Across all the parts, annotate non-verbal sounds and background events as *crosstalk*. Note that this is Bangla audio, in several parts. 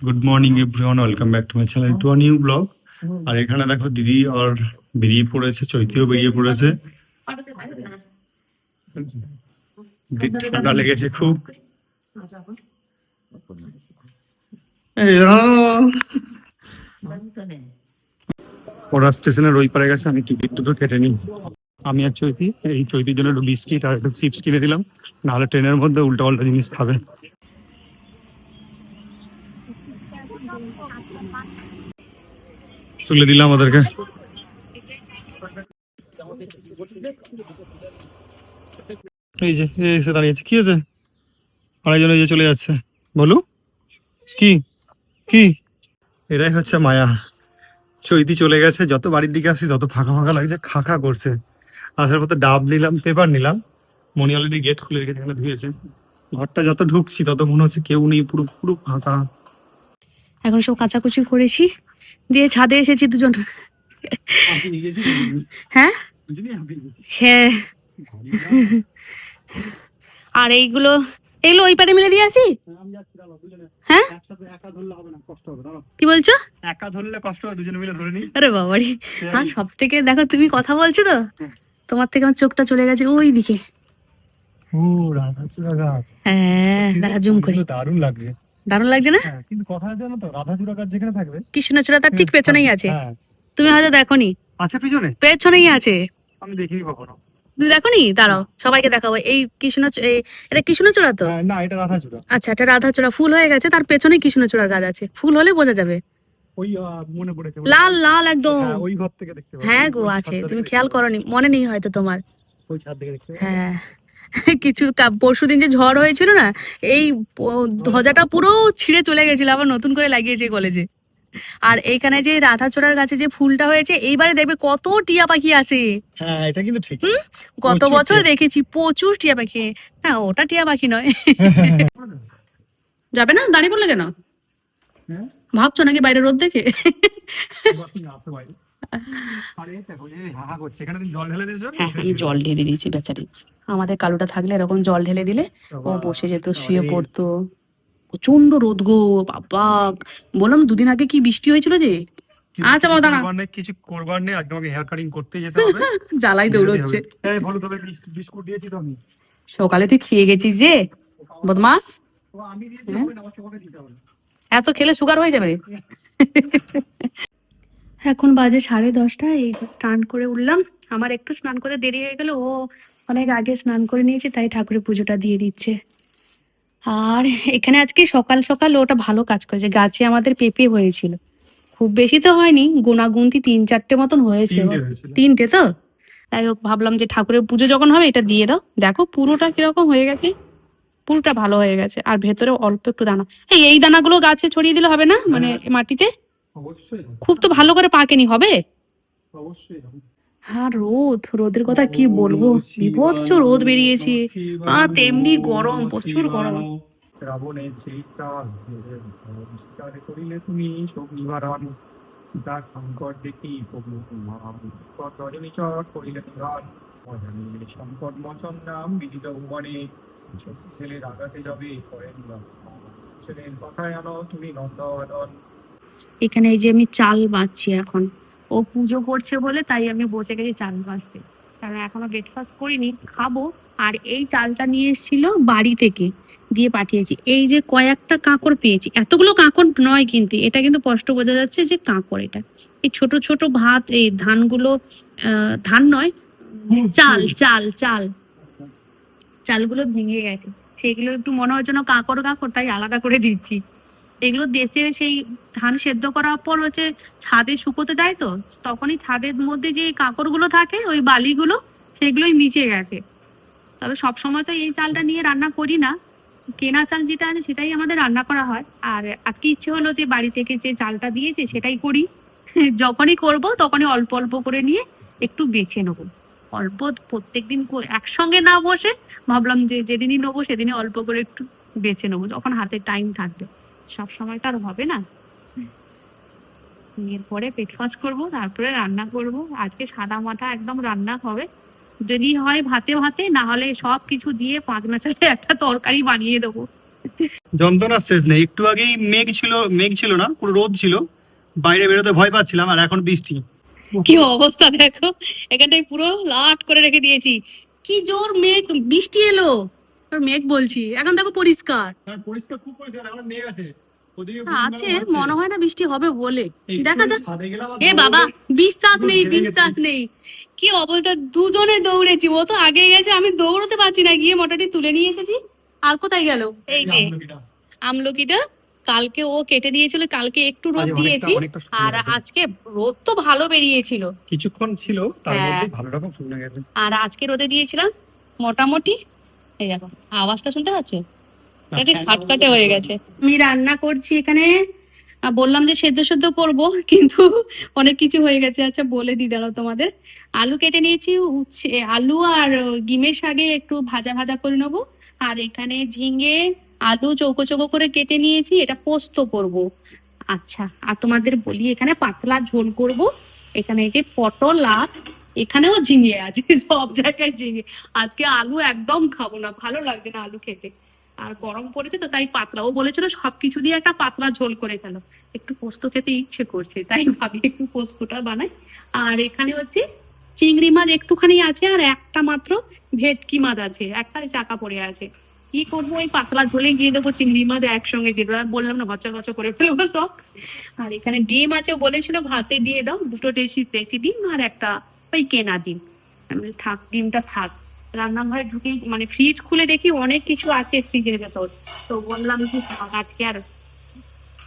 Good morning everyone welcome back to my channel to new blog আর এখানে দেখো দিদি আর বেরিয়ে পড়েছে চৈতিও বেরিয়ে পড়েছে। ঠান্ডা লেগেছে খুব। ওরা স্টেশনের ওই পারে গেছে আমি টিকিট দুটো কেটে নিই। আমি আর চৈতি এই চৈতির জন্য একটু বিস্কিট আর একটু চিপস কিনে দিলাম। নাহলে ট্রেনের মধ্যে উল্টো পাল্টা জিনিস খাবে। তুলে দিলাম ওদেরকে। এই যে এসে দাঁড়িয়েছে। কি হয়েছে? আড়াইজন এই যে চলে যাচ্ছে। বলো? কি? কি? এটাই হচ্ছে মায়া। চৈতি চলে গেছে। যত বাড়ির দিকে আসি, যত ফাঁকা ফাঁকা লাগছে, খা খা করছে। আসার পথে ডাব নিলাম, পেপার নিলাম। মনি অলরেডি গেট খুলে রেখেছে, এখানে ধুয়েছে। ঘরটা যত ঢুকছি, তত মনে হচ্ছে কেউ নেই, পুরো পুরো ফাঁকা। এখন সব কাচাকুচি করেছি। দিয়ে ছাদে এসেছি দুজন হ্যাঁ? হ্যাঁ। আর এইগুলো এগুলো ওই পারে মিলে দিয়ে আসি? হ্যাঁ? কি বলছো? একা ধরলে কষ্ট হবে দুজনে মিলে ধরে নি আরে বাবারি হ্যাঁ সব থেকে দেখো তুমি কথা বলছো তো তোমার থেকে আমার চোখটা চলে গেছে ওই দিকে। হ্যাঁ দাঁড়া জুম করি। দারুণ লাগছে। দারুণ লাগছে না? হ্যাঁ কিন্তু কথা আছে জানো তো রাধাচূড়া গাছ যেখানে থাকবে? কৃষ্ণচূড়া তার ঠিক পেছনেই আছে। হ্যাঁ। তুমি হয়তো দেখোনি। আছে পিছনে? পেছনেই আছে। আমি দেখিনি কখনো। তুমি দেখোনি? দাঁড়াও সবাইকে দেখাবো। এই কৃষ্ণ এটা কৃষ্ণচূড়া তো? হ্যাঁ, না এটা রাধাচূড়া। আচ্ছা এটা রাধাচূড়া। ফুল হয়ে গেছে তার পেছনে কৃষ্ণচূড়ার গাছ আছে। ফুল হলে বোঝা যাবে। ওই মনে পড়েছে। লাল লাল একদম। হ্যাঁ, ওই ঘর থেকে দেখতে হ্যাঁ গো আছে। তুমি খেয়াল করনি মনে নেই হয়তো তোমার। ওই ছাদ থেকে দেখতে হ্যাঁ। *laughs* কিছু পরশু দিন যে ঝড় হয়েছিল না এই ধ্বজাটা পুরো ছিঁড়ে চলে গেছিল আবার নতুন করে লাগিয়েছে কলেজে। আর এইখানে যে রাধাচূড়ার গাছে যে ফুলটা হয়েছে এইবারে দেখবে কত টিয়া পাখি আসে। হ্যাঁ এটা কিন্তু ঠিক গত বছর দেখেছি প্রচুর টিয়া পাখি। না ওটা টিয়া পাখি নয়। যাবে না? দাঁড়িয়ে পড়লে কেন? হ্যাঁ? ভাবছ নাকি বাইরে রোদ দেখে? জল ঢেলে দিয়েছ? হ্যাঁ ঢেলে দিয়েছি বেচারি। আমাদের কালুটা থাকলে এরকম জল ঢেলে দিলে ও বসে যেত শুয়ে পড়তো। প্রচণ্ড রোদ গো বাবা। বললাম দুদিন আগে কি বৃষ্টি হয়েছিল যে? আচ্ছা, বাবা, দাঁড়া। করবার কিছু করবার নেই আজকে আমাকে হেয়ার কাটিং করতে যেতে হবে। *laughs* জ্বালাই দৌড়চ্ছে। এই বলো তবে বিস্কুট দিয়েছি তো আমি। সকালে তুই খেয়ে গেছিস যে? বদমাস। হ্যাঁ? এত খেলে সুগার হয়ে যাবে রে। *laughs* এখন বাজে সাড়ে দশটা এই স্নান করে উঠলাম। আমার একটু স্নান করে দেরি হয়ে গেল ও অনেক আগে স্নান করে নিয়েছে তাই ঠাকুরের পুজোটা দিয়ে দিচ্ছে। আর এখানে আজকে সকাল সকাল ওটা ভালো কাজ করেছে গাছে আমাদের পেঁপে হয়েছিল। খুব বেশি তো হয়নি গুনাগুনতি তিন চারটে মতন হয়েছে তিনটে তো? তাই হোক ভাবলাম যে ঠাকুরের পুজো যখন হবে এটা দিয়ে দাও। দেখো পুরোটা কীরকম হয়ে গেছে পুরোটা ভালো হয়ে গেছে। আর ভেতরে অল্প একটু দানা। এই এই দানাগুলো গাছে ছড়িয়ে দিলে হবে না? মানে মাটিতে? খুব তো ভালো করে পাকেনি হবে? অবশ্যই হ্যাঁ রোদ রোদের কথা কি বলব? বিভৎস রোদ বেরিয়েছে। আর তেমনি গরম প্রচুর গরম। রাবণের চিত্রা চিৎকার করিলে তুমি শোক নিবারণ সীতার সংকট দেখি প্রভু চট করিলে নিবারণ সংকট মোচন নাম বিদিত ভুবনে। ছোট ছেলের আঘাতে যাবে করেন ছেলের কথায় আনো তুমি নন্দন এখানে এই যে আমি চাল বাঁচছি এখন। ও পুজো করছে বলে তাই আমি বসে গেছি চাল বাঁচতে। কারণ এখনও ব্রেকফাস্ট করিনি খাব। আর এই চালটা নিয়ে এসেছিল বাড়ি থেকে দিয়ে পাঠিয়েছি। এই যে কয়েকটা কাঁকড় পেয়েছি। এতগুলো কাঁকড় নয় কিন্তু এটা কিন্তু স্পষ্ট বোঝা যাচ্ছে যে কাঁকড় এটা। এই ছোট ছোট ভাত এই ধানগুলো আহ, ধান নয় চাল চাল চাল। চালগুলো ভেঙে গেছে। সেগুলো একটু মনে হয় যেন কাঁকড় কাঁকড় তাই আলাদা করে দিচ্ছি। এগুলো দেশে সেই ধান সেদ্ধ করার পর হচ্ছে ছাদে শুকোতে দেয় তো, তখনই ছাদের মধ্যে যে কাঁকড়গুলো থাকে, ওই বালিগুলো সেগুলোই মিশে গেছে। তবে সব সময় তো এই চালটা নিয়ে রান্না করি না। কেনা চাল যেটা আছে সেটাই আমাদের রান্না করা হয়। আর আজকে ইচ্ছে হলো যে বাড়ি থেকে যে চালটা দিয়েছে সেটাই করি। *laughs* যখনই করব তখনই অল্প অল্প করে নিয়ে একটু বেছে নেব। অল্প প্রত্যেকদিন করে- একসঙ্গে না বসে ভাবলাম যে যেদিনই নেব সেদিনই অল্প করে একটু বেছে নেব, যখন হাতে টাইম থাকবে। সব সময় তো আর হবে না। এরপরে ব্রেকফাস্ট করব তারপরে রান্না করব। আজকে সাদা মাঠা একদম রান্না হবে। যদি হয় ভাতে ভাতে না হলে সব কিছু দিয়ে পাঁচ মাসালে একটা তরকারি বানিয়ে দেবো। যন্ত্রণার শেষ নেই। একটু আগেই মেঘ ছিল মেঘ ছিল না পুরো রোদ ছিল। বাইরে বেরোতে ভয় পাচ্ছিলাম আর এখন বৃষ্টি। কি অবস্থা দেখো। এখানটায় পুরো লাট করে রেখে দিয়েছি। কি জোর মেঘ বৃষ্টি এলো। আর মেঘ বলছি। এখন দেখো পরিষ্কার। পরিষ্কার খুব পরিষ্কার এখন মেঘ আছে। আছে মনে হয় না বৃষ্টি হবে বলে। দেখা যাক। এ বাবা বিশ্বাস নেই বিশ্বাস নেই। কি অবস্থা দুজনে দৌড়েছি। ও তো আগে গেছে আমি দৌড়তে পারছি না। গিয়ে মোটাটি তুলে নিয়ে এসেছি। আর কোথায় গেল? এই যে আমলকিটা। আমলকিটা কালকে ও কেটে দিয়েছিল কালকে একটু রোদ দিয়েছি। আর আজকে রোদ তো ভালো বেরিয়েছিল। কিছুক্ষণ ছিল তার হ্যাঁ। মধ্যে ভালো রকম শুকনো গেছে। আর আজকে রোদে দিয়েছিলাম মোটামুটি এই দেখো আওয়াজটা শুনতে পাচ্ছ? এটা খাটকাটে হয়ে গেছে। আমি রান্না করছি এখানে। বললাম যে সেদ্ধ সেদ্ধ করব কিন্তু অনেক কিছু হয়ে গেছে। আচ্ছা বলে দিই দাঁড়াও তোমাদের। আলু কেটে নিয়েছি উচ্ছে আলু আর ডিমের শাকে একটু ভাজা ভাজা করে নেব। আর এখানে ঝিঙে আলু চৌকো চৌকো করে কেটে নিয়েছি এটা পোস্ত করব। আচ্ছা আর তোমাদের বলি এখানে পাতলা ঝোল করব। এখানে এই যে পটল আর এখানেও ঝিঙে আছে, *laughs* সব জায়গায় ঝিঙে। আজকে আলু একদম খাব না, ভালো লাগছে না আলু খেতে। আর গরম পড়েছে তো, তাই পাতলা ও বলেছিল, সবকিছু দিয়ে একটা পাতলা ঝোল করে ফেলো। একটু পোস্ত খেতে ইচ্ছে করছে, তাই ভাবি একটু পোস্তটা বানাই। আর এখানে হচ্ছে চিংড়ি মাছ একটুখানি আছে, আর একটা মাত্র ভেটকি মাছ আছে একটা চাকা পড়ে আছে। কি করব, ওই পাতলা ঝোলে গিয়ে দেবো চিংড়ি মাছ একসঙ্গে দিয়ে দেবো। বললাম না গচা গচা করে ফেলব সব। আর এখানে ডিম আছে বলেছিল, ভাতে দিয়ে দাও, দুটো দেশি দেশি ডিম আর একটা ওই কেনা ডিম। থাক ডিমটা থাক। রান্নাঘরে ঢুকে মানে ফ্রিজ খুলে দেখি অনেক কিছু আছে ফ্রিজের ভেতর। তো বললাম কি আজকে আর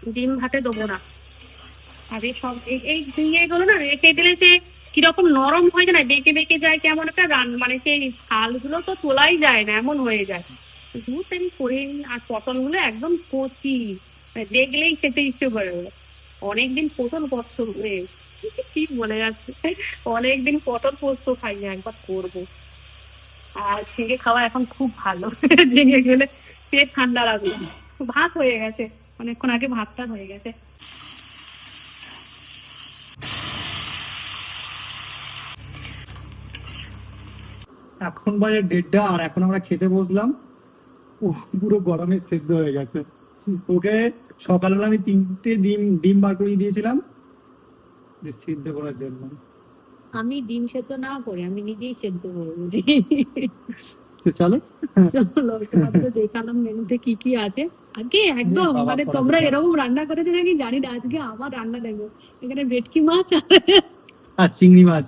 ডিম ভাতে দেবো না। আর সব এই- এই গুলো না রেখে দিলে সে কীরকম নরম হয়ে যায় না বেঁকে বেঁকে যায় কেমন একটা রান মানে সেই শালগুলো তো তোলাই যায় না এমন হয়ে যায়। দুধ আমি করে নিই আর পটলগুলো একদম কচি। মানে দেখলেই খেতে ইচ্ছে করে অনেকদিন পটল এ, কি বলে যাচ্ছে অনেকদিন পটল পোস্ত খাইনি, একবার করব। আর ঝিঙে খাওয়া এখন খুব ভালো। *laughs* ঝিঙে গেলে পেট ঠান্ডা লাগবে। ভাত হয়ে গেছে। অনেকক্ষণ আগে ভাতটা হয়ে গেছে। এখন বাজে দেড়টা, আর এখন আমরা খেতে বসলাম। ও পুরো গরমে সেদ্ধ হয়ে গেছে। ওকে, সকালবেলা আমি তিনটে ডিম ডিম বার করে দিয়েছিলাম। সিদ্ধ করার জন্য? আমি ডিম সেদ্ধ না করে আমি নিজেই সেদ্ধ করে বুঝি চলো। চলো দেখালাম মেনুতে কি কি আছে। আগে একদম মানে তোমরা এরকম রান্না করেছ নাকি? জানি না আজকে আমার রান্না দেখব এখানে ভেটকি মাছ আর চিংড়ি মাছ।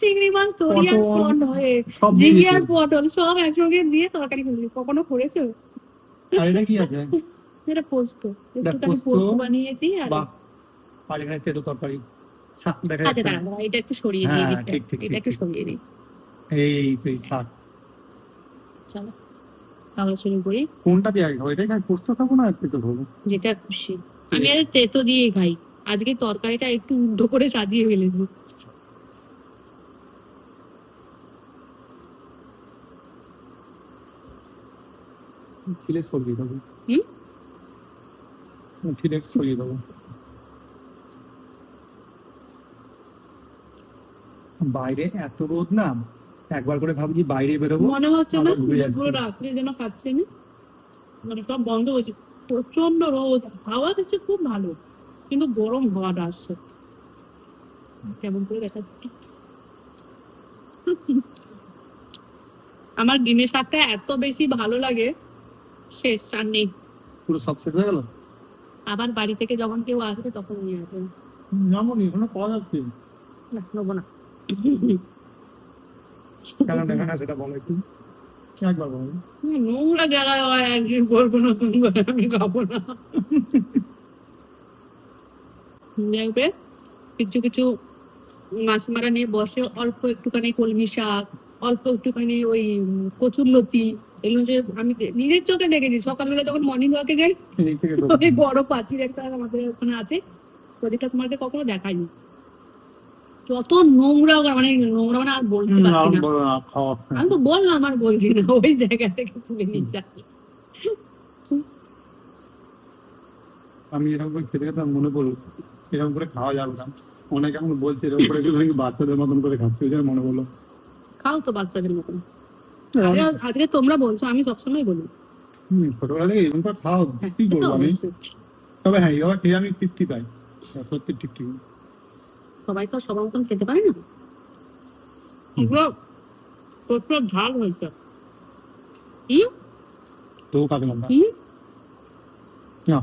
চিংড়ি মাছ তরি আর পটল, সব আর পটল সব একসঙ্গে দিয়ে তরকারি করেছি কখনো করেছ? আর এটা কি আছে? এটা পোস্ত। একটুখানি পোস্ত। বানিয়েছি আর আর এখানে তেতো তরকারি। দেখা আচ্ছা যাচ্ছে দাঁড়া না। এটা একটু সরিয়ে দিই এটা একটু সরিয়ে দিই। এই তো এই শাক চলো তাহলে শুরু করি। কোনটা দিয়ে আগে খাব? খাই পোস্ত খাব না তেতো খাব যেটা খুশি। আমি আর তেতো দিয়ে খাই। আজকে তরকারিটা একটু উল্টো করে সাজিয়ে ফেলেছি। ছিলে সরিয়ে দেবো হুম? ছিলে সরিয়ে দেবো বাইরে এত রোদ না একবার করে ভাবছি বাইরে বেরোবো মনে হচ্ছে না যাচ্ছি। পুরো রাত্রির জন্য খাচ্ছি আমি মানে সব বন্ধ হয়েছে। প্রচণ্ড রোদ হাওয়া দিচ্ছে খুব ভালো কিন্তু গরম হাওয়াটা আসছে। কেমন করে দেখাচ্ছে? আমার ডিমের শাকটা এত বেশি ভালো লাগে শেষ আর নেই। পুরো সব শেষ হয়ে গেল? আবার বাড়ি থেকে যখন কেউ আসবে তখন নিয়ে আসবে। যেমন এখনও পাওয়া যাচ্ছে। না নেব না। কেন নেবে না সেটা বলো একটু। একবার বলো। নোংরা জায়গায় হয় একদিন বলব নতুন করে আমি খাব না। দেখবে কিছু কিছু মাছ মারা নিয়ে বসে অল্প একটুখানি কলমি শাক অল্প একটুখানি ওই কচুর লতি এগুলো যে আমি নিজের চোখে দেখেছি। সকালবেলা যখন মর্নিং ওয়াকে যাই ওই বড় পাঁচির একটা আমাদের ওখানে আছে। ওদিকটা তোমাকে কখনো দেখাইনি। যত নোংরা মানে নোংরা মানে আর বলতে পারছি না। আমি তো বললাম আর বলছি না ওই জায়গা থেকে তুলে নিয়ে যাচ্ছি। আমি এরকম করে খেতে খেতে মনে পড়ল এরকম করে খাওয়া যাবে না। অনেকে এখন বলছে এরকম করে নাকি বাচ্চাদের মতন করে খাচ্ছে ওই জন্য মনে পড়ল। খাও তো বাচ্চাদের মতন। আজকে আজকে তোমরা বলছো আমি সবসময় বলি। হুম ছোটবেলা থেকে এরকম করে খাওয়া কি করব আমি? তবে হ্যাঁ এবার খেয়ে আমি তৃপ্তি পাই। সত্যি তৃপ্তি। সবাই তো সবার মতন খেতে পারে না। এগুলো প্রচুর ঝাল হয়েছে। হুম তো কাকে লঙ্কা হুম না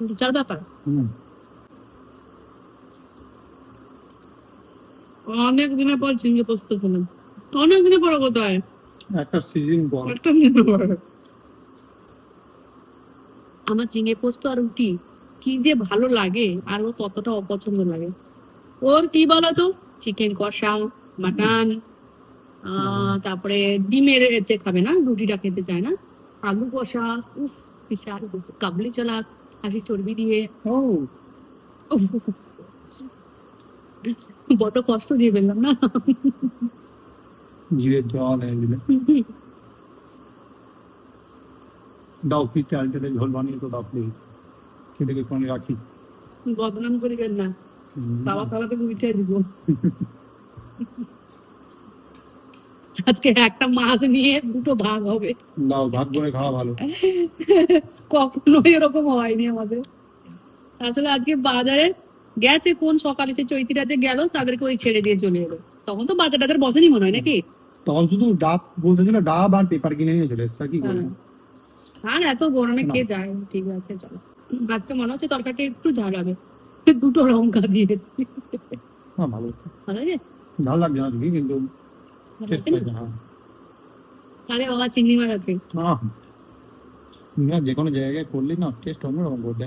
বিশাল ব্যাপার। অনেক দিনের পর ঝিঙে পোস্ত খেলাম। অনেক দিনের পর কোথায় একটা সিজন পর। একটা দিনের পর। আমার ঝিঙে পোস্ত আর রুটি। কি যে ভালো লাগে আর ও ততটা অপছন্দ লাগে। ওর কি বলো তো চিকেন কষা মাটন তারপরে ডিমের এতে খাবে না রুটিটা খেতে চায় না। আলু কষা উফ বিশাল কাবলি চলা হাসি চর্বি দিয়ে। বড় কষ্ট দিয়ে ফেললাম না? জিরের জল *laughs* দাও কি চাল চালে ঝোল বানিয়ে তো দাও প্লিজ সেটাকে ফোনে রাখি। বদনাম করিবেন না। বাবা উঠে দিব। আজকে একটা মাছ নিয়ে দুটো ভাগ হবে। ভাত করে খাওয়া ভালো। এরকম হয়নি আমাদের। আসলে আজকে বাজারে গেছে কোন সকালে সে চৈতিরা যে গেল তাদেরকে ওই ছেড়ে দিয়ে চলে এলো। তখন তো বাজার টাজার বসেনি মনে হয় নাকি? তখন শুধু ডাব বলতেছিল ডাব আর পেপার কিনে নিয়ে চলে এসছে আর কি করব? হ্যাঁ। আর এত গরমে কে যায়? ঠিক আছে চলো। আজকে মনে হচ্ছে তরকারিটা একটু ঝাল হবে। দুটো লঙ্কা দিয়েছি। ভালো ভালো লাগছে না ঠিকই কিন্তু হ্যাঁ। আরে বাবা চিংড়ি মাছ আছে। না যে কোনো জায়গায় করলে না টেস্ট অন্যরকম করতে।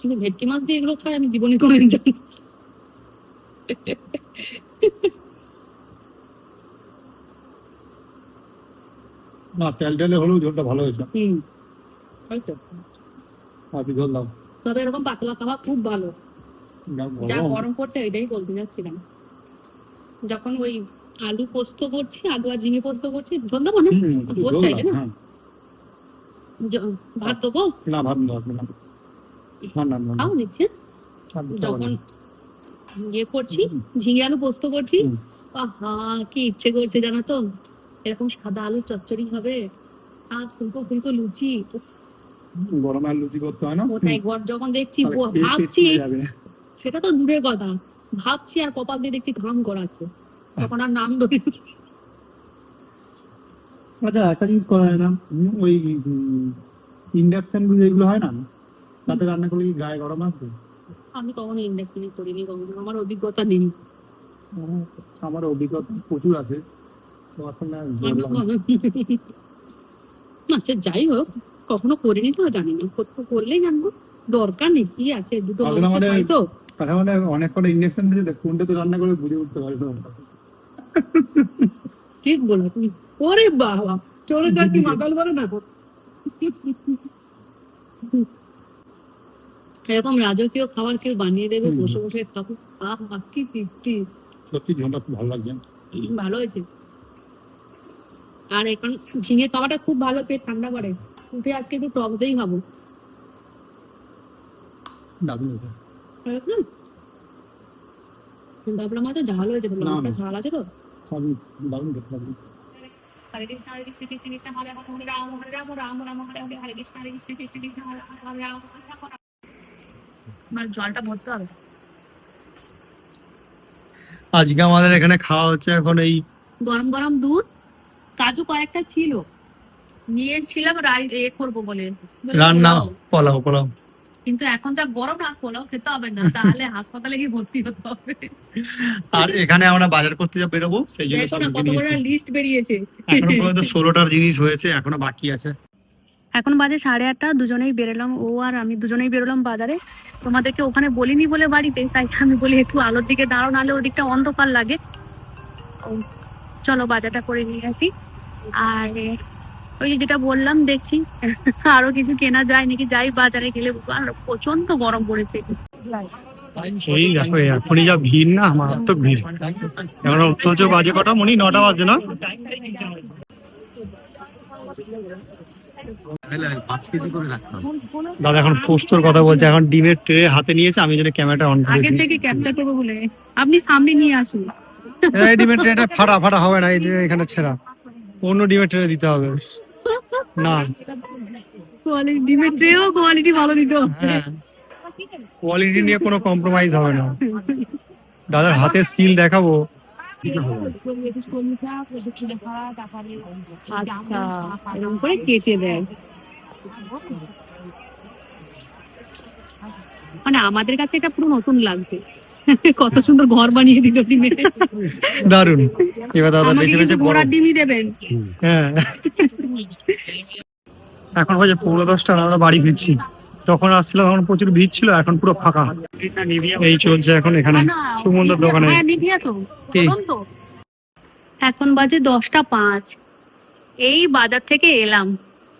কিন্তু ভেটকি মাছ দিয়ে এগুলো খাই আমি জীবনে কোনোদিন জানি না। না তেল টেলে হলেও ঝোলটা ভালো হয়েছে। হুম হয়তো আপনি ঝোল দাও তবে এরকম পাতলা খাওয়া খুব ভালো। যা গরম। পড়ছে এটাই বলতে যাচ্ছিলাম। যখন ওই আলু পোস্ত করছি আলু আর ঝিঙে পোস্ত করছি ঝোল দেবো না? ঝোল চাইলে না? হ্যাঁ। ভাত দেবো? না ভাত দাও না না। খাও যখন ইয়ে করছি ঝিঙে আলু পোস্ত করছি। আহা কি ইচ্ছে করছে জানো তো? এরকম সাদা আলু চচ্চড়ি হবে। আর ফুলকো ফুলকো লুচি গরমে আর লুচি করতে হয় না? ওটাই ঘর যখন দেখছি ভাবছি সেটা তো দূরের কথা। ভাবছি আর কপাল দিয়ে দেখছি ঘাম করাচ্ছে তখন আর নাম ধরি আচ্ছা একটা জিনিস করা হয় না। ওই ইন্ডাকশন যেগুলো হয় না তাতে রান্না করলে কি গায়ে গরম আসবে? আমি কখনো ইন্ডাকশনে করিনি কখনো। আমার অভিজ্ঞতা নেই। আমার অভিজ্ঞতা প্রচুর আছে। আসলে আচ্ছা যাই হোক। কখনো করিনি তো জানি না করলেই জানব। দরকার নেই কি আছে? দুটো তো। কথা অনেক কটা কোনটা তো রান্না করে বুঝে উঠতে পারে না। ঠিক বলো তুমি ওরে বাবা চলে যার কি মাতাল বলে না। এরকম রাজকীয় খাবার কেউ বানিয়ে দেবে বসে বসে খাব। আহ কি তৃপ্তি। সত্যি ঝোলটা খুব ভালো লাগছে। ভালো হয়েছে। আর এখন ঝিঙে খাওয়াটা খুব ভালো পেট ঠান্ডা করে। উঠে আজকে একটু টক দিয়েই খাব দারুণ হয়েছে। হুম। ভাবলাম ঝাল হয়েছে। ঝাল আছে তো সবই দারুণ খেতে লাগছে হরে কৃষ্ণ হরে কৃষ্ণ কৃষ্ণ কৃষ্ণ হরে হরে হরে রাম হরে রাম রাম রাম হরে হরে হরে কৃষ্ণ হরে কৃষ্ণ কৃষ্ণ কৃষ্ণ হরে হরে হরে রাম হরে রাম হরে রাম। আমার জলটা ভরতে হবে আজকে আমাদের এখানে খাওয়া হচ্ছে এখন এই গরম গরম দুধ কাজু কয়েকটা ছিল নিয়ে এসেছিলাম রাই এ করব বলে। রান্না পোলাও। পোলাও কিন্তু এখন যা গরম না পোলাও খেতে হবে না। *laughs* তাহলে হাসপাতালে গিয়ে ভর্তি হতে হবে। আর এখানে আমরা বাজার করতে যা বেরোবো সেই জন্য সব কত বড় লিস্ট বেরিয়েছে। এখনও *laughs* পর্যন্ত ষোলোটার জিনিস হয়েছে এখনও বাকি আছে। এখন বাজে সাড়ে আটটা দুজনেই বেরোলাম ও আর আমি দুজনেই বেরোলাম বাজারে। তোমাদেরকে ওখানে বলিনি বলে বাড়িতে তাই আমি বলি একটু আলোর দিকে দাঁড়ো নাহলে ওদিকটা অন্ধকার লাগে। ও, চলো বাজারটা করে নিয়ে আসি। আর ওই যেটা বললাম দেখছি আরও কিছু কেনা যায় নাকি যাই বাজারে গেলে আর প্রচণ্ড গরম পড়েছে। এই দেখো এখনই যা ভিড় না মারাত্মক ভিড়। এখন অথচ বাজে কটা মনি নটা বাজে না? দাদা এখন পোস্তর কথা বলছে এখন ডিমের ট্রে হাতে নিয়েছে আমি জন্য ক্যামেরাটা অন আগে থেকে ক্যাপচার করব বলে। আপনি সামনে নিয়ে আসুন। এই ডিমের ট্রেটা ফাটা ফাটা হবে না এই এখানে ছেঁড়া। অন্য ডিমের ট্রে দিতে হবে। না। কোয়ালিটি ডিমের ট্রেও কোয়ালিটি ভালো দিত হ্যাঁ। কোয়ালিটি নিয়ে কোনো কম্প্রোমাইজ হবে না। দাদার হাতের স্কিল দেখাবো। আচ্ছা এরকম করে কেটে দেয়। মানে আমাদের কাছে এটা পুরো নতুন লাগছে। *laughs* কত সুন্দর ঘর বানিয়ে দিল ডিমে। দারুণ এবার দাদা বেছে বড়। ঘোড়ার ডিমই দেবেন। হ্যাঁ। এখন বাজে পৌনে দশটা আমরা বাড়ি ফিরছি। তখন আসছিলাম তখন প্রচুর ভিড় ছিল এখন পুরো ফাঁকা। এই চলছে এখন এখানে। সুমন্দর দোকানে। হ্যাঁ এখন বাজে দশটা পাঁচ। এই বাজার থেকে এলাম।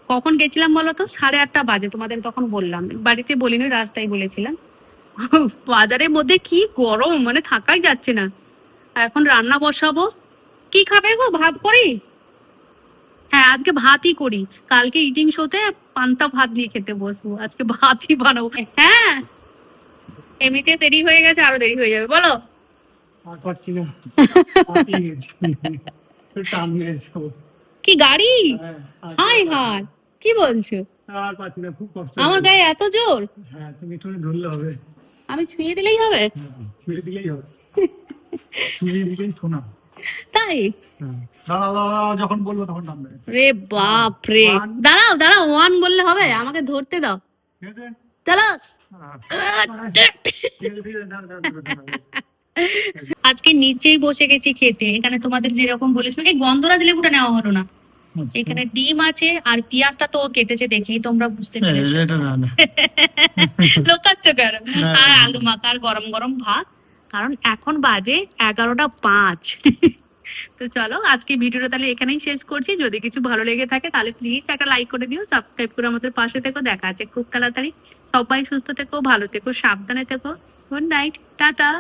কখন গেছিলাম বলো তো? সাড়ে আটটা বাজে তোমাদের তখন বললাম। বাড়িতে বলিনি রাস্তায় বলেছিলাম। *laughs* বাজারের মধ্যে কি গরম মানে থাকাই যাচ্ছে না। আর এখন রান্না বসাবো। কি খাবে গো? ভাত করি? হ্যাঁ আজকে ভাতই করি। কালকে ইটিং শোতে পান্তা ভাত নিয়ে খেতে বসবো। আজকে ভাতই বানাবো। হ্যাঁ এমনিতে দেরি হয়ে গেছে আরও দেরি হয়ে যাবে। বলো। *laughs* কি গাড়ি? হ্যাঁ, হাই হাই কি বলছো? আমার গায়ে এত জোর? হ্যাঁ তুমি একটু ধরলে হবে। আমি ছুঁয়ে দিলেই হবে? ছুঁয়ে দিলেই হবে। ছুঁয়ে দিলেই শোনা। তাই? হ্যাঁ। যখন বলব তখন নামবে। রে বাপ রে দাঁড়াও দাঁড়াও ওয়ান বললে হবে আমাকে ধরতে দাও। চলো। আজকে নিচেই বসে গেছি খেতে এখানে তোমাদের যেরকম বলেছিলাম এই গন্ধরাজ লেবুটা নেওয়া হলো না। এখানে ডিম আছে আর পেঁয়াজটা তো কেটেছে দেখেই তোমরা বুঝতে হ্যাঁ, পেরেছ। *laughs* লোকাচ্ছ কেন আর আলু মাখা আর গরম গরম ভাত। কারণ এখন বাজে এগারোটা পাঁচ। *laughs* তো চলো আজকে ভিডিওটা তাহলে এখানেই শেষ করছি। যদি কিছু ভালো লেগে থাকে তাহলে প্লিজ একটা লাইক করে দিও সাবস্ক্রাইব করে আমাদের পাশে থেকো। দেখা আছে খুব তাড়াতাড়ি। সবাই সুস্থ থেকো ভালো থেকো সাবধানে থেকো। Good night tata.